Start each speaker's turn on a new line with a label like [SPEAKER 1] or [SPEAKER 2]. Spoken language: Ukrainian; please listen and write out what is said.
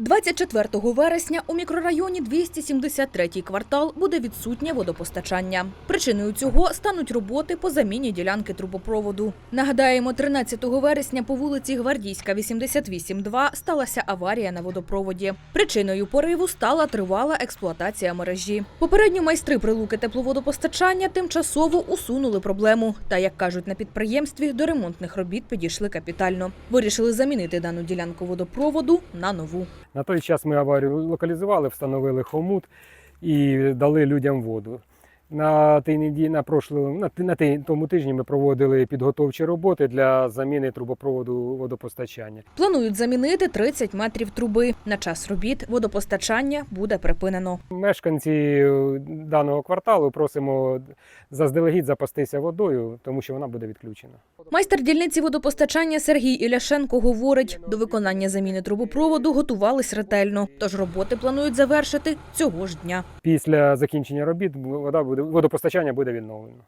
[SPEAKER 1] 24 вересня у мікрорайоні 273 квартал буде відсутнє водопостачання. Причиною цього стануть роботи по заміні ділянки трубопроводу. Нагадаємо, 13 вересня по вулиці Гвардійська, 88-2 сталася аварія на водопроводі. Причиною пориву стала тривала експлуатація мережі. Попередньо майстри прилуки тепловодопостачання тимчасово усунули проблему. Та, як кажуть на підприємстві, до ремонтних робіт підійшли капітально. Вирішили замінити дану ділянку водопроводу на нову.
[SPEAKER 2] На той час ми аварію локалізували, встановили хомут і дали людям воду. На тій неділі, на прошлому, на, на тій- тому тижні ми проводили підготовчі роботи для заміни трубопроводу водопостачання.
[SPEAKER 1] Планують замінити 30 метрів труби. На час робіт водопостачання буде припинено.
[SPEAKER 2] Мешканці е, даного кварталу просимо заздалегідь запастися водою, тому що вона буде відключена.
[SPEAKER 1] Майстер дільниці водопостачання Сергій Іляшенко говорить, до виконання заміни трубопроводу готувались ретельно, тож роботи планують завершити цього ж дня.
[SPEAKER 2] Після закінчення робіт вода буде водопостачання буде відновлено.